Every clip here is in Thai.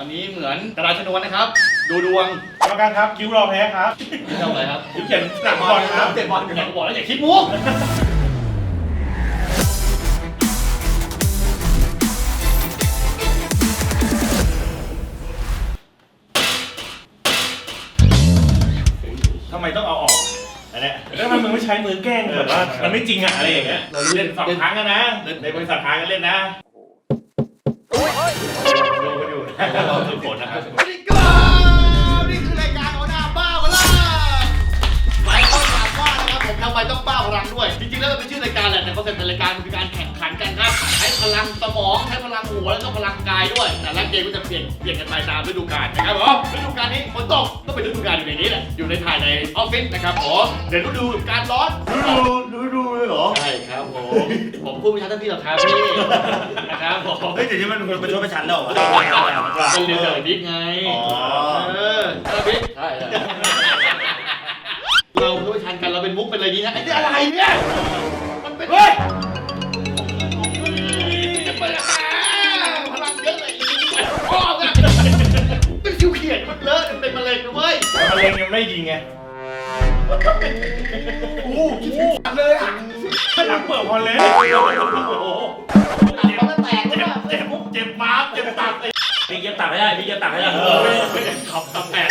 อนนี้เหมือนกระดาษชนวนนะครับ ดูดวงกรรมการครับคิ้วเราแพ้ครับทำอะไรครับคิ้วเขียนหนักบอลครับเตะบอลอยากบอกแล้วอย่าคิดมุกทำไมต้องเอาออกอันเนี้ยแล้วทำไมมึงไม่ใช้มือแกล้งแบบว่ามันไม่จริงอะอะไรอย่างเงี้ยเล่นสองครั้งกันนะในบริษัททางกันเล่นนะดูกันอยู่ เราฝึกฝนนะครับำไมต้องบ้าพลังด้วย จริงๆแล้วมันเป็นชื่อรายการแหละแต่คอนเซ็ปต์ในรายการมันคือการแข่งขันกันครับใช้พลังสมองใช้พลังหัวแล้วก็พลังกายด้วย แต่ละเกมก็จะเปลี่ยนเปลี่ยนกันไปตามฤดูกาลนะครับผมฤดูกาลนี้ฝนตกก็เป็นฤดูกาลอยู่ในนี้แหละอยู่ในถ่ายในออฟฟิศนะครับผมเดี๋ยวฤดูการร้อนดูดูดูเลยเหรอใช่ครับผมผมพูดไม่ชัดทั้งที่หรอกครับพี่นะครับผมเฮ้ยแต่ที่มันเป็นประชดประชันแล้วเหรอเป็นเรียนแบบบิ๊กไงอ๋อเออเออบิ๊กใช่ เราพูดไม่ทันกันเราเป็นมุกเป็นอะไรนี้นะไอ้นี่อะไรเนี่ย มันเป็นเฮ้ยจะเป็นอะไรพลังเยอะเลยพ่อเนี่ยเป็นสิวเขียดมันเลอะมันเป็นมะเร็งนะเว้ยมะเร็งยังไม่ยิงไงอู้คิดถึงเลยอะหลังเปิดพอเลยโอ้โหตัดเขาแล้วแตกเจ็แล้บวเจ็บปุ๊บเจ็บม้ามเจ็บตับเลย พี่เย็บตับให้ได้พี่เย็บตับให้ได้เออไม่ได้ขับขับแตก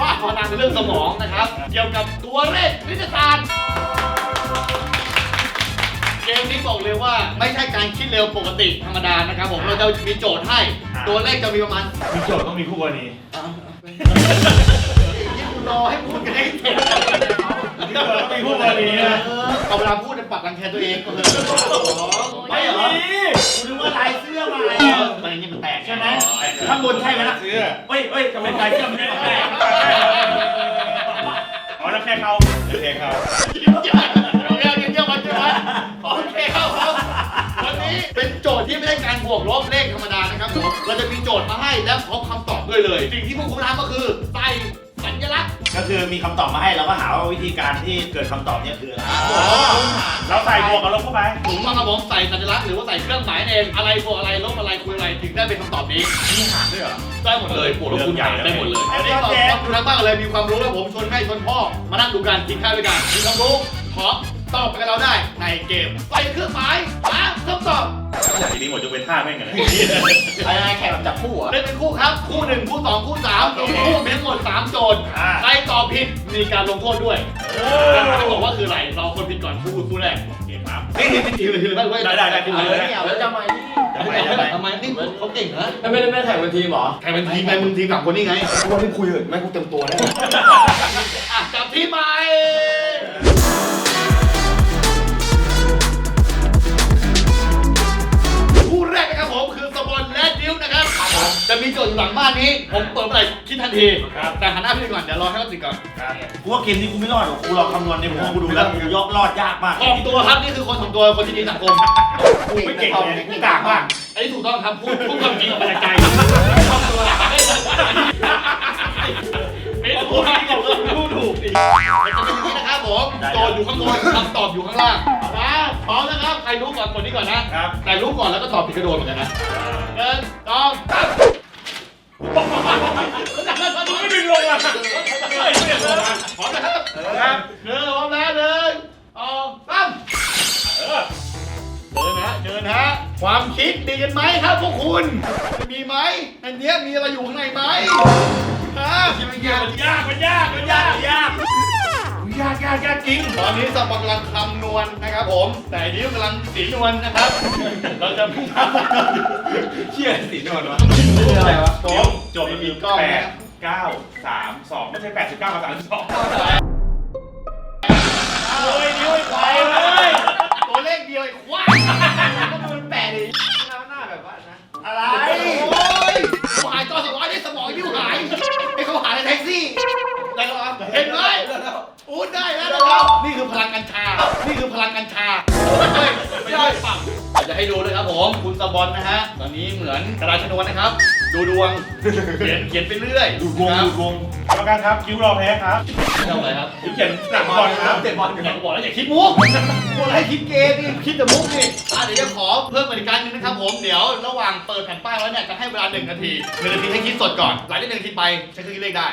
ว่าพอนางเรื่องสมองนะครับ เกี่ยวกับตัวเลขวิทยาศาสตร์เกมนี้บอกเลยว่าไม่ใช่การคิดเร็วปกติธรรมดานะครับผมเราจะมีโจทย์ให้ ตัวเลขจะมีประมาณมีโจทย์ต้องมีคู่กรณีที่คุณรอให้พูดกันให้เสร็จมีโจทย์ต้องมีคู่กรณีนะเอาเวลาพูดในปักรังแคตัวเองก็เลยไม่เหรอคุณดูว่าลายเสื้อางบนใช่ไหมล่ะเสื้อเฮ้ยเฮ้ยทำไมลายเสื้อมันไม่แตกอ๋อแล้วแค่เขาแค่เขายิ้มเยอะเยี่ยมเยี่ยมมันใช่ไหมโอเคครับครับวันนี้เป็นโจทย์ที่ไม่ใช่การบวกลบเลขธรรมดานะครับผมเราจะมีโจทย์มาให้และพร้อมคำตอบด้วยเลย สิ่งที่พวกคุณทำก็คือใส่สัญลักษณ์ ก็คือมีคำตอบมาให้เราก็หาว่าวิธีการที่เกิดคำตอบเนี่ยคืออะไรเราใส่บวกกับลบเข้าไปถุงมากระบอกใส่สัญลักษณ์หรือว่าใส่เครื่องหมายเองอะไรบวกอะไรลบอะไรคุยอะไรถึงได้เป็นคำตอบนี้มีหางด้วยเหรอได้หมดเลยบวกลบคูณหารได้หมดเลยไอ้อันนี้เจ้าตอบแจ๊ตอบคุณทางบ้านอะไรมีความรู้แล้วผมชวนแม่ชวนพ่อ มานั่งดูกันกินข้าวด้วยกันมีความรู้ขอตอบไปกับเราได้ในเกมใส่เครื่องหมายหาคำตอบ ทีนี้หมดจะเป็นท่าแม่งกันนะอะไรแข่งแบบจับคู่อะเล่นเป็นคู่ครับ คู่หนึ่งคู่สองคู่สามคู่มีทั้งหมดสามโจทย์อ่า ใครตอบผิดมีการลงโทษด้วยไม่บอกว่าคืออะไรเราคนผิดก่อนคู่คู่แรกโอเคครับ นี่นี่นี่ทีเลยทีเลยไม่ได้ได้ได้ทีเลยไม่เอาแล้วจะมาทำไมทำไมทำไมนี่เขาเก่งนะไม่ได้ไม่ได้แข่งเป็นทีมเหรอใครเป็นทีมไงมึงทีมสามคนนี่ไง กูว่าที่คุยเหอะแม่งกูเต็มตัวแล้ว อะจับทีมใหม่ จะมีโจทย์อยู่หลังบ้านนี้ ผมเปิดเมื่อไหร่คิดทันทีครับแต่หันหน้าพี่ก่อน เดี๋ยวรอให้เขาติดก่อนครับกูว่าเกมนี้กูไม่รอดหรอกกูลองคำนวณในหัวกูดูแล้วกูยอดรอดยากมากออกตัวครับนี่คือคนของตัวคนที่ดีสังคมกูไม่เก่งเลยกูกากมากอันนี้ถูกต้องครับพูดพูดความจริงออกมาจากใจออกตัวไม่ถูกครับพูดถูกอีกจะเป็นอย่างนี้นะครับผมโจทย์อยู่ข้างบนคำตอบอยู่ข้างล่างนะ พร้อมนะครับ ใครรู้ก่อนคนนี้ก่อนนะ ครับ แต่รู้ก่อนแล้วก็ตอบผิดกระโดดเหมือนกันนะหนึ่งสองสามไม่ดึงลงอะไม่ดึงลงอะพร้อมนะครับครับหนึ่งพร้อมแล้วหนึ่งสองสามเออเชิญนะเชิญนะความคิดดีกันไหมครับพวกคุณ มีไหมในเนี้ยมีอะไรอยู่ข้างในไหมฮะมันยากมันยากมันยากมันยาก ยากยากยากยากจริง ตอนนี้สับกำลังคำนวณนะครับผม แต่อันนี้กำลังสีนวลนะครับ เราจะพุ่งเข้าเชี่ยสีนวลวะอะไรวะเดี๋ยวโจทย์มันมีแปดเก้าสามสองไม่ใช่แปดสิบเก้ากับสามสิบสองโอ้ยนิ้วไปเลยตัวเลขเดียวไอ้ควายมันแปดดิหน้าหน้าแบบว่านะ อะไร โอ้ยกูหายจอสองร้อยได้สมองยิ้วหายไอ้ เขาหายในแท็กซี่ได้แล้วครับเห็นไหมอู้ได้แล้วนะครับ นี่คือพลังกัญชา นี่คือพลังกัญชาไม่ใช่ไม่ใช่ฝั่งจะให้ดูเลยครับผม คุณสบอลนะฮะ ตอนนี้เหมือนกระดาษชนวนนะครับ ดูดวง เขียนเขียนไปเรื่อยดูดวงครับดูดวงกรรมการครับคิ้วเราแพ้ครับทำอะไรครับคิ้วเขียนหนักบอลครับเตะบอลอยากบอกแล้วอย่าคิดมุกพวกอะไรคิดเกมนี่คิดแต่มุกนี่อะเดี๋ยวจะขอเพิ่มกติกาหนึ่งนะครับผมเดี๋ยวระหว่างเปิดแผ่นป้ายไว้เนี่ยจะให้เวลาหนึ่งนาทีหนึ่งนาทีให้คิดสดก่อนหลังจากหนึ่งนาทีไปใช้เครื่องคิดเลขได้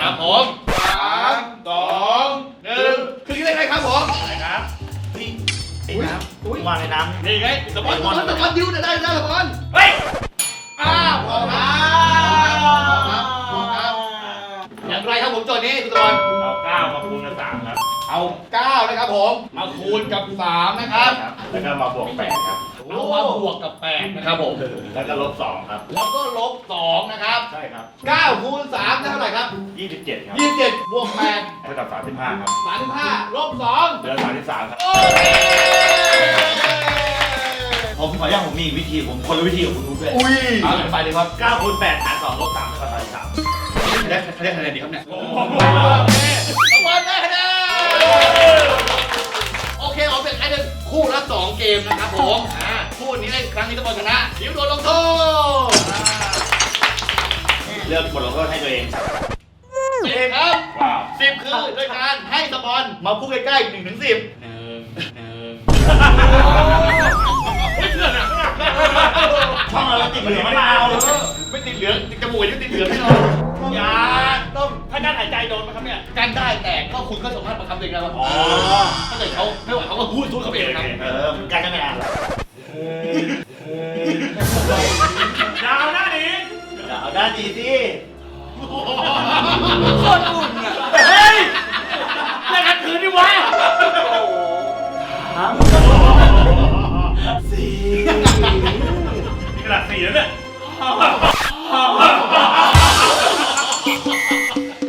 ครับผมสามสองหนึ่งเครื่องคิดเลขได้ครับผมไหนครับไอ้น้ำวางในน้ำนี่ไงสปอนสปอนสปอนดิวจะได้ได้สปอนเฮ้ย อ้าวพอครับพอครับอย่างไรครับผมโจทย์นี้คุณสปอนเอาเก้ามาคูณกับสามครับ เอา9นะครับผม มาคูณกับ3นะครับ แล้วก็มาบวกแปดครับ เอามาบวกกับ8นะครับผม แล้วก็ลบสองครับ แล้วก็ลบ2นะครับใช่ครับ9คูณ3ได้เท่าไหร่ครับยี่สิบเจ็ดครับ27บวก8 เท่ากับสามสิบห้าครับ35ลบ2เหลือสามสิบสามครับ โอเค ผมขออนุญาตผมมีอีกวิธีผมคนละวิธีกับคุณรู้ด้วยอุ้ยเอาไปเลยครับเก้าคูณแปดหารสองลบสามเท่ากับสามสิบสามได้ได้คะแนนดีครับเนี่ยโอ้โอโหเคสปอนได้คะแนนโอเคเอาเป็นไอ้เดินคู่ละ2เกมนะครับผมอ่าคู่นี้ได้ครั้งนี้สปอนชนะดิวโดนลงโทษเลือกบทลงโทษให้ตัวเองเองครับว้าวสิบคือโดยการให้สปอนมาพูดใกล้ๆหนึ่งถึงสิบหนึ่งหนึ่งไม่เชื่อนะ ช่องเราติดเหลืองมะนาวเลยไม่ติดเหลืองติดจมูกยังติดเหลืองไม่นอนอย่าต้องถ้าการหายใจโดนไหมครับเนี่ยกันได้แต่ก็คุณก็สามารถประคับตัวเองได้ว่าอ๋อถ้าเกิดเขาไม่ไหวเขาก็พูดสู้เขาเองครับเออการจะไม่อ่านหรอกดาวหน้านี้เดี๋ยวเอาด้านดีสิโคตรอุ่นอะเฮ้ยเล่นกันคืนดิวะสี่ นี่ขนาดสี่แล้วเนี่ย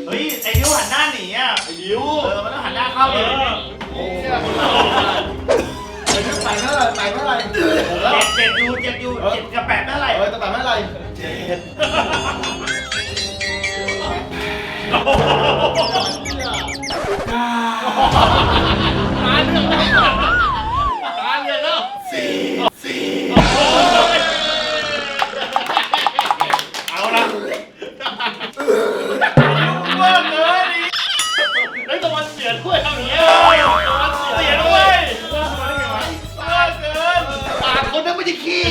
เฮ้ยไอ้นิ้วหันหน้าหนีอะไอ้ดิวเออมันต้องหันหน้าเข้าเลยไปเท่าไหร่ไปเท่าไหร่เจ็ดเจ็ดยูเจ็ดยูเจ็ดกับแปดเท่าไหร่เออแต่แบบเท่าไหร่เจ็ดตาเรื่องแล้ว ตะวันเสียด้วยทำอย่างเงี้ยเสียด้วยยว่าทำไมได้ไงวะว่าเกินปากคนนั้นไม่ใช่ขี้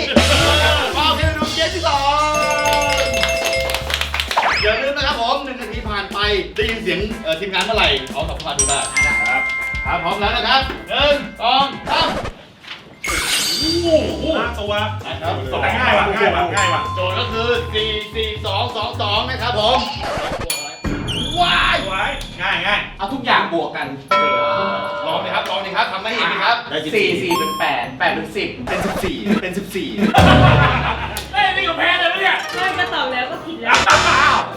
เอาให้ดูเกมที่สองอย่าลืมนะครับผมหนึ่งนาทีผ่านไปได้ยินเสียงเอ่อทีมงานเมื่อไหร่เอาสัมภาษณ์ดูได้ครับครับพร้อมแล้วนะครับหนึ่งสองสามโอ้โหห้าตัวนะครับแต่ง่ายว่ะง่ายว่ะง่ายว่ะโจทย์ก็คือสี่สี่สองสองสองนะครับผมว้ายไว้ง่ายง่ายเอาทุกอย่างบวกกันลองดิครับลองดิครับทำให้เห็นดิครับได้สิบสี่สี่เป็นแปดแปดเป็นสิบเป็นสิบสี่เป็นสิบสี่เฮ้ยนี่ก็แพ้เลยนะเนี่ยไม่ก็ตอบแล้วก็ผิดแล้ว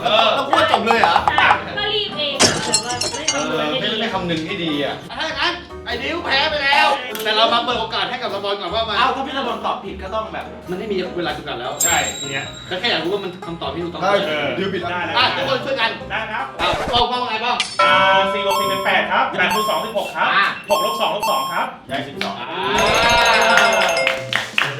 เออต้องพูดจบเลยเหรอใช่ก็รีบเองอะแต่ว่าไม่เอคำนวอณให้ไม่ดีไม่คำนึงให้ดีอะถ้าอย่างนั้น ไอ้ดิวแพ้ไปแล้ว แต่เรามาเปิดโอกาสให้กับสปอนก่อนว่ามันเอ้าถ้าพี่ตะบอลตอบผิดก็ต้องแบบมันไม่มีเวลาจำกัดแล้วใช่ทีเนี้ยแต่แค่อยากรู้ว่ามันคำตอบที่ถูกต้องได้ไหมเออดิวผิดแล้วได้เลยอะทุกคนช่วยกันได้ครับอะป้องป้องไงป้องอ่าสี่บวกสี่เป็นแปดครับแปดคูณสองเป็นหกครับหกลบสองลบสองครับได้สิบสองอ่า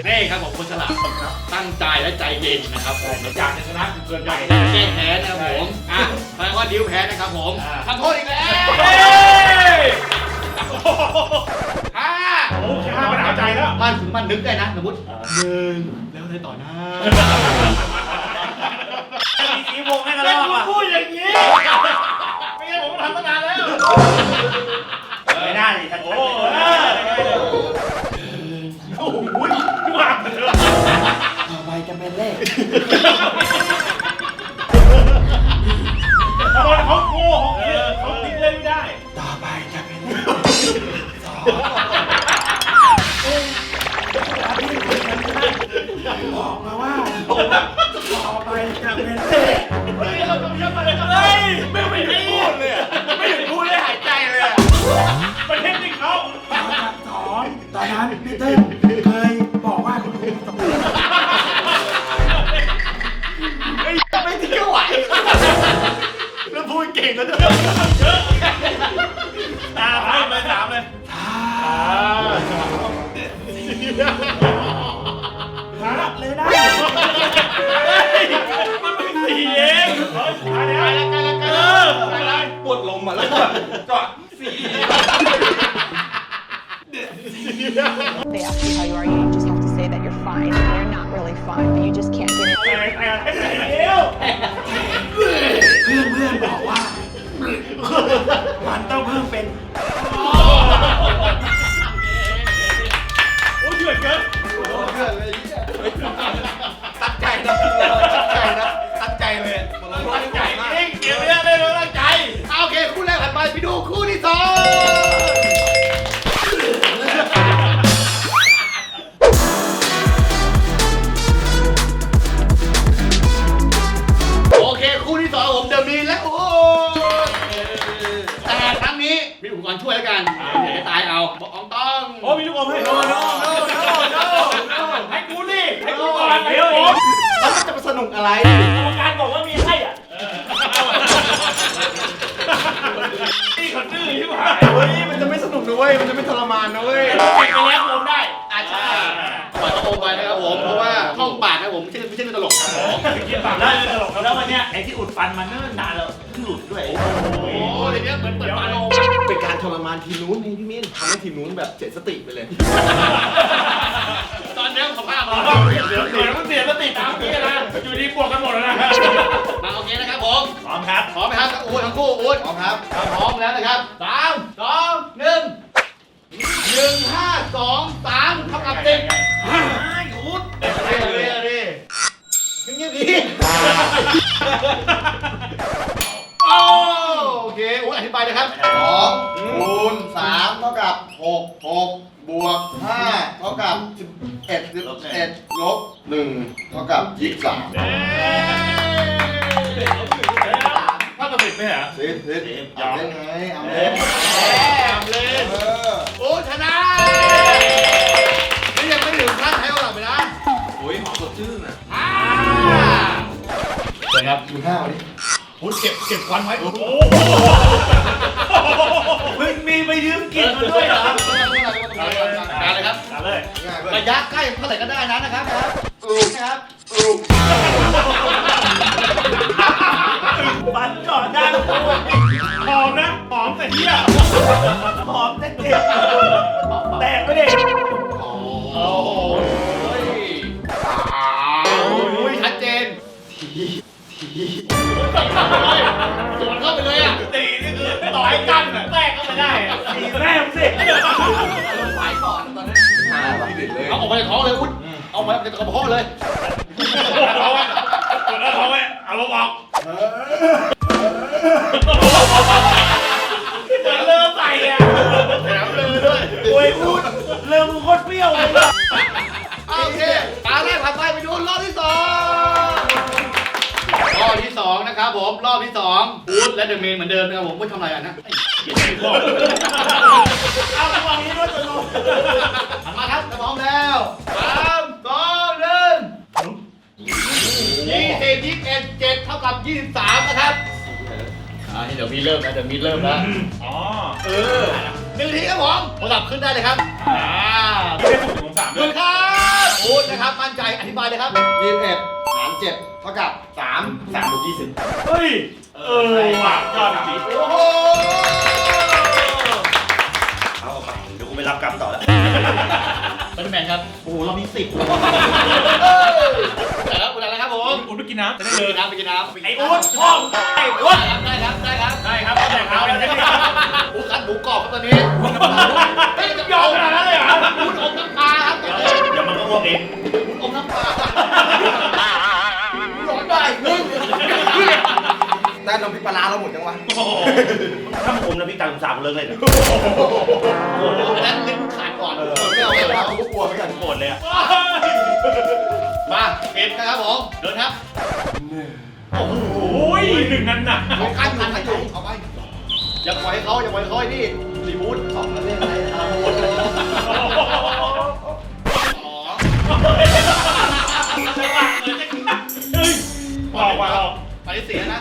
นี่ครับผมคนฉลาดครับตั้งใจและใจเย็นนะครับผมอยากจะชนะเกินไปแก้แพ้นะครับผมอะแปลว่าดิวแพ้นะครับผมทำโทษอีกแล้วเฮ้ย ห้าโอ้แค่ห้ามันหายใจแล้วมันถึงมันนึกได้นะสมมติหนึ่งแล้วอะไรต่อหน้ามีสีวงให้กันรอบอะพูดอย่างนี้ ก่งแล้วเยอะเยอะตามเลยตามเลยตามหาเลยนะมันเป็นสีเองหาแล้วกันแล้วกันเอออะไรปวดลมอะแล้วก็จอดสี They ask you how you are, you just have to say that you're fine. You're not really fine, but you just can't get it. พื่อนเพื่อนบอกว่า มันต้องเพิ่มเป็น เว้ย มันจะไม่ทรมานนะเว้ยไปแล้วผมได้อาใช่ปล่อยกระโปรงไปนะครับผม เพราะว่าช่องปากนะครับผมไม่ใช่ไม่ใช่เรื่องตลกครับผมกินปากได้เลยตลกแล้ววันเนี้ยไอ้ที่อุดฟันมันเนิ่นนานแล้วเพิ่งหลุดด้วย โอ้โหเดี๋ยวนี้เหมือนเปิดฝาโลงเป็นการทรมานทีมนู้นนี่พี่มิ้นทำให้ทีมนู้นแบบเสียสติไปเลย ตอนนี้สภาพเดี๋เรายวเดี๋ยวเดี๋ยวมันเสียสติตามนี้นะอยู่ดีบวกกันหมดแล้วนะมาโอเคนะครับผม พร้อมครับ พร้อมไหมครับทั้งอูดทั้งคู่อูดพร้อมครับพร้อมแล้วนะครับสามสองหนึ่งห นึ่งห้าสองสามเท่ากับสิบห้าอูดเร็วเร็วเร็วเงียบๆดีโอ้โอเคอูดอธิบายเลยครับสองคูณสามเท่ากับหกหกบวกห้าเท่ากับสิบเอ็ดสิบเอ็ดลบหนึ่งเท่ากับยี่สิบสามถ้ ตัดสินไหมฮะสิบสิบเอาเล่นไงเอาเล่นทำเล่นเออโอ้ชนะนี่ยังไม่ถึงขั้นให้เอาหลับไปนะโอ้ยหอมสดชื่นอะอ่าเดี๋ยวครับกินข้าวดิพูดเก็บเก็บควันไว้โอ้โหมึงมีไปยืมกินมาด้วยเหรอการเลยครับตามเลยง่ายเว้ยระยะใกล้เท่าไหร่ก็ได้นะนะครับนะครับอูนะครับ มแต่เที่ยหอมแต่เด็กแตกไปเด็กโอ้โหโอ้ยชัดเจนสวนเข้าไปเลยอะตีนี่คือต่อยกันอะแตกก็ไม่ได้อะตีแม่งสิฝ่ายก่อนตอนนั้นเด็ดเลยเอาออกมาจากท้องเลยอุ้ยเอามาจากกระเพาะเลย เอาไว้ เริ่มโคตรเปรี้ยวเลย โอเคตาแรกผ่านไปไปดูรอบที่สองรอบที่สองนะครับผม รอบที่สองอูดและเดอะเมนเหมือนเดิมนะครับผมไม่ทำอะไรอะนะเขียนไม่พอเอาระวังนี้ด้วยจะลงหันมาครับพร้อมแล้วสามสองหนึ่งยี่สิบยี่สิบเอ็ดเจ็ดเท่ากับยี่สิบสามนะครับอ่าเดี๋ยวมีเริ่มแล้วเดี๋ยวมีเริ่มแล้ว อ๋อ เออ หนึ่งทีครับผมโทรศัพท์ขึ้นได้เลยครับอ่าไม่ได้สูงของสามหด้วนึ่ยงครับอูดนะครับมั่นใจอธิบายเลยครับยี่สิบเอ็ดหารเจ็ดเท่ากับสามสามบวกยี่สิบเฮ้ย เออว่ะยอดจริงโอ้โหเอาไปเดี๋ยวกูไปรับกรรมต่อแล้วเป็นแมนครับโอ้เรามีสิบแต่แล้วคุณอะไรครับ ผมคุณไปกินน้ำจะได้ไปเลกิยนน้ำไปกินน้ำไอ้อุ้นพ่อไอ้อุ้นได้ครับได้ครับได้ครับเอาแต่เขาแล้วได้ไหมหมูกัดหมูกรอบครับตอนนี้ไม่จะยอมขนาดนั้นเลยเหรอหมูอมน้ำปลาครับตอนนี้เดี๋ยวมันก็อ้วกเองหมูอมน้ำปลาร้องได้มึงได้นมพริกปลาร้าเราหมดยังวะโอ้โหถ้ามึงอมน้ำพริกตาลสามเลิกเลยเนี่ยโกรธเลยอันนั้นลิ้นขาดก่อนไม่เอาไม่เอาเขาก็กลัวเหมือนกันโกรธเลยอะ มาเอ็ดนะครับผมเดินครับโอ้ยหนึ่งนั้นน่ะเอากันอยู่กันอยู่เอาไปอย่าปล่อยให้เขาอย่าปล่อยให้เขาไอ้นี่รีบูทสองเล่นอะไรอะไรหมดเลยอ๋อบอกว่าเราไปเสียนะ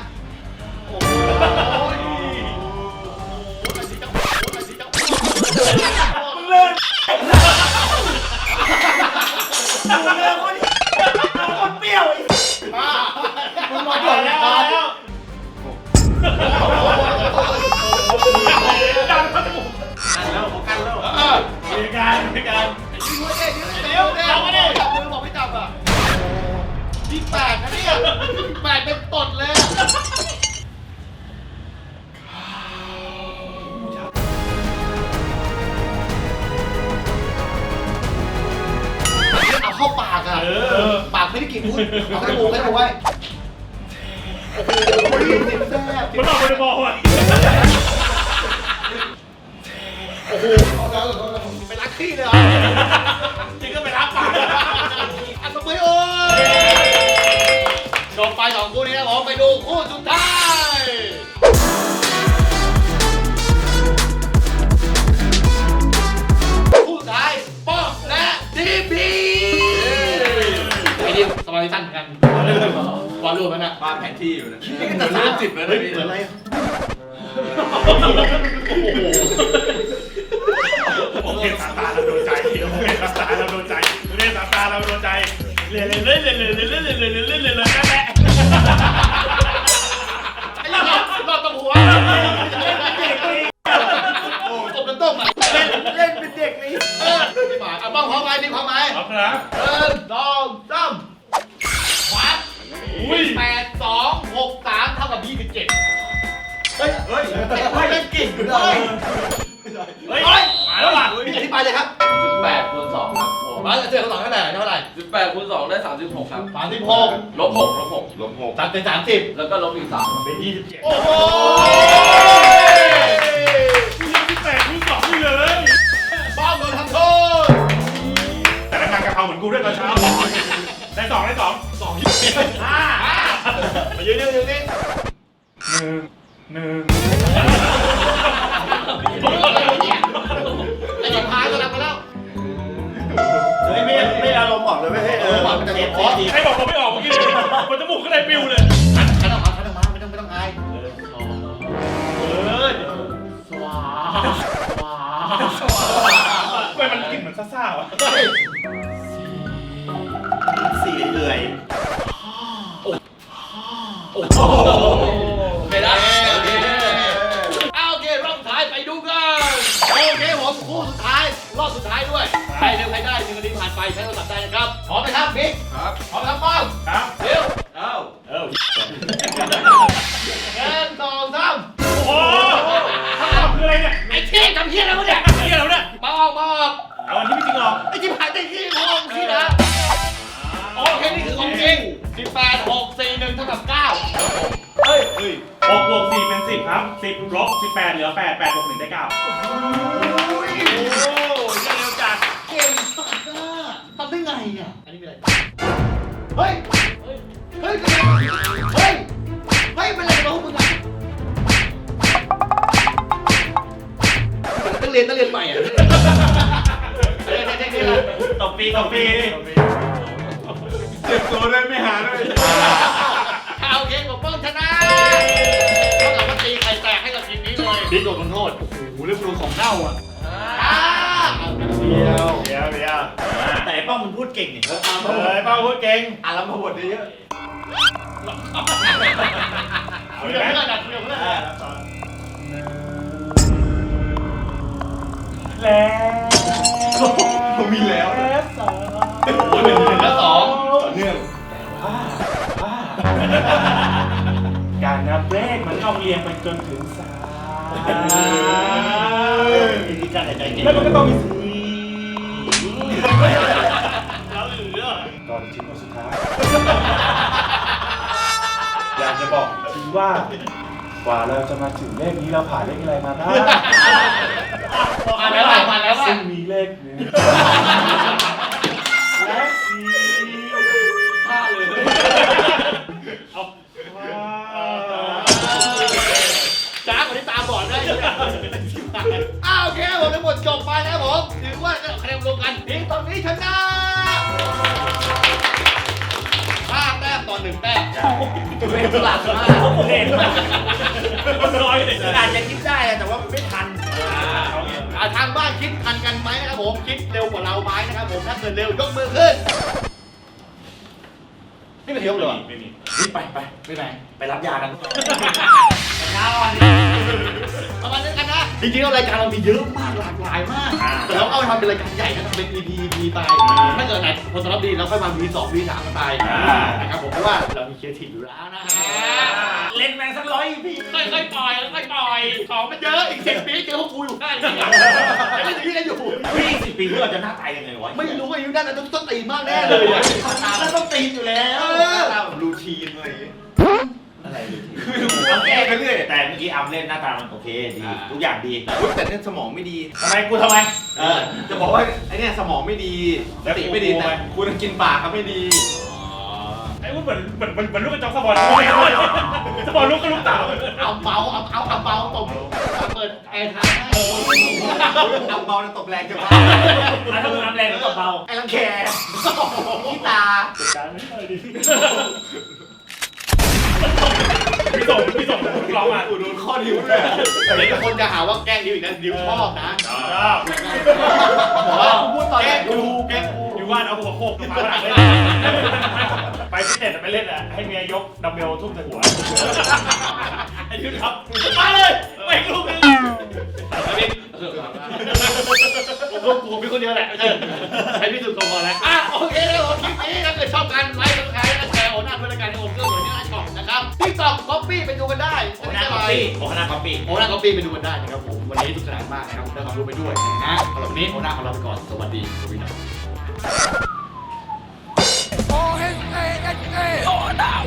เด็กเดี๋ยวเดี๋ยวเดี๋ยจับมือบอกไม่จับอะยี่แปดนะเนี่ยแปดเป็นตดเลยเอาเข้าปากอะปากไม่ได้กลิ่นพูดเอาให้หมูให้หมูไว้โอ้โหแซ่บมันบอกไม่ได้บอกว่ะโอ้โหไปรัก ขี้เลยเหรอจริงก็ไปรับปากอันตบมือโอ้ยจบไปสองคู่นี้นะผมไปดูคู่สุดท้ายคู่สุดท้ายป้อมและดีพีไอ้ดิวสมาธิสั้นเหมือนกันวาดรูปมันอะวาดแผนที่อยู่นะนี่ก็จะสามสิบแล้วนะพี่เหมือนอะไรผม เห็นสายตาเราโดนใจผมเห็นสายตาเราโดนใจเล่นสายตาเราโดนใจเล่นเล่นเล่นเล่นเล่นเล่นเล่นเล่นเล่นเล่นเล่นเล่นนั่นแหละไอ้รอบรอบตบหัวตบเป็นต้มอะเล่นเล่นเป็นเด็กเลยเออพี่หมาเอาบ้องพร้อมไหมพี่พร้อมไหมเอาครับหนึ่งสองสามขวาอุ้ยแปดสองหกสามเท่ากับยี่สิบเจ็ดเฮ้ยเฮ้ยเล่นกิ่งเลย คูณสองได้สามสิบหกครับ สามสิบหกลบหกลบหกลบหกสามเป็นสามสิบแล้วก็ลบอีกสามเป็นยี่สิบเจ็ดโอ้โหยี่สิบแปดคูณสองนี่เลยบ้องโดนทำโทษแต่ละงานกะเพราเหมือนกูด้วยตอนเช้าได้สองได้สองสองยี่สิบห้ามายืนนี่มายืนนี่หนึ่งไอ้ห เออเออมันจะเทปขอทีให้บอกเราไม่ออกเมื่อกี้เลยมันจมูกข้างในปิวเลยขันออกมาขันออกมาไม่ต้องไม่ต้องอายเออสว้าสว้าทำไมมันกลิ่นเหมือนซ่าๆวะ สี่เป็นสิบครับสิบลบสิบแปดเหลือแปดแปดบวกหนึ่งได้เก้าโอ้ยยังเร็วจัดเก่งสัสอะทำได้ไงอะอันนี้เป็นอะไร เฮ้ย เฮ้ยเฮ้ยเฮ้ย เฮ้ยเป็นอะไรกับพวกมึงอะต้องเรียนต้องเรียนใหม่อะเฮ้ยเฮ้ยเฮ้ยเฮ้ยตบปีตบปีเจ็บตัวด้วยไม่หาด้วยเอาโอเคผมป้องชนะ บิ๊กโดนลงโทษ โอ้โหเรื่องโดนของเน่าอะเดียวเดียวเดียวแต่ไอ้ป้อมมันพูดเก่งนี่เฮ้ยป้าพูดเก่งอ่านแล้วมาบทเยอะเอาคุยเลยกับไมเพื่อนอะคุยกันอ่าอะแล้วแล้วผมมีแล้วสองโอ้ยหนึ่งหนึ่งแล้วสองต่อเนื่องการนับเลขมันต้องเรียงไปจนถึงสาม วิธีการหายใจเก่งแล้วมันก็ต้องมีสี่แล้วเหลือตอนชิ้นสุดท้าย อยากจะบอกจริงว่ากว่าเราจะมาถึงเลขนี้เราผ่านเลขอะไรมาบ้างมาแล้วอะมาแล้วอะซึ่งมีเลขหนึ่ อ้าวโอเคผมทั้งหมดจบไปแล้วผมถือว่าคะแนนรวมกันทีมตอนนี้ชนะห้าแต้มต่อหนึ่งแต้มเป็นหลักมากเห็นมันน้อยเลยอาจจะคิดได้แต่ว่ามันไม่ทันอ่าทางบ้านคิดทันกันไหมนะครับผมคิดเร็วกว่าเราไหมนะครับผมถ้าเกิดเร็วยกมือขึ้นนี่เป็นเที่ยบเลยเหรอไม่มีไปไปไม่ไหนไปรับยากันาวันนี้ประมาณนี้กันนะจริงๆแล้วรายการเรามีเยอะมากหลากหลายมาก แต่เราเอาไปทำเป็นรายการใหญ่นะทำเป็น EP EP ไปถ้าเกิดไหนผลตอบรับดีเราค่อยมา V2 V3 กันไปนะครับผมเพราะว่าเรามีเคทีฟอยู่แล้วนะฮะเล่นแม่งสักร้อยพี่ค่อยๆปล่อยค่อยๆปล่อยของมันเยอะอีกสิบปีเจอพวกกูอยู่ข้างนี้ยังไม่ถึงที่กันอยู่พี่สิบปีที่เราจะหน้าตายยังไงวะไม่รู้อายุด้านนั้นต้องต้องตีมากแน่เลยอะแล้วต้องตีนอยู่แล้วเออตามแบบรูทีน อะไรอย่างเงี้ยอะไรเอาแก้ไปเรื่อยแต่เมื่อกี้อัมเล่นหน้าตามันโอเคดีทุกอย่างดีอุ๊ยแต่เนี่ยสมองไม่ดี ทำไมกูทำไม เออ จะบอกว่าไอเนี่ยสมองไม่ดีสติไม่ดีแล้วกูแต่คุณกินปากก็ไม่ดี ไอ้พูดเหมือนเหมือนเหมือนเหมือนลูกกระจอกสปอร์ตสปอร์ตลูกก็ลูกเต่าเอาเบาเอาเอาเอาเบาตบเปิดแอร์ทางให้เอาเบาแล้วตบแรงจะบ้าถ้ามึงอัมแรงก็ตบเบาไอ้ลังแคขี้ตาการไม่ค่อยดี พี่ส่งพี่ส่งร้องมาโดนข้อนิ้วด้วยเดี๋ยวคนจะหาว่าแกล้งดิวอีกนะดิวชอบนะชอบบอกว่าพูดตอนแรกดูแกล้งกูอยู่บ้านเอาหัวโขกมาหลังเลยไปฟิตเนสไปเล่นอะให้เมียยกดัมเบลทุ่มใส่หัวไอ้ยุทธครับมาเลยไปลูกนึงผมก็กูเป็นคนเดียวแหละเออให้พี่สุดโกงก่อนแล้วอะโอเคแล้วคลิปนี้ถ้าเกิดชอบกันไลค์กดแชร์ โอนาคอปปี้โอนาคอปปี้โอน่าก๊อปปี้ไปดูกันได้นะครับผมวันนี้สนุกสนานมากนะครับได้ความรู้ไปด้วยนะฮะสำหรับวันนี้โอน่าขอลาไปก่อนสวัสดีสวัสดีครับโอ้เฮ้ยเอ้ยเอ้ยเอ้ยโอ้ดาว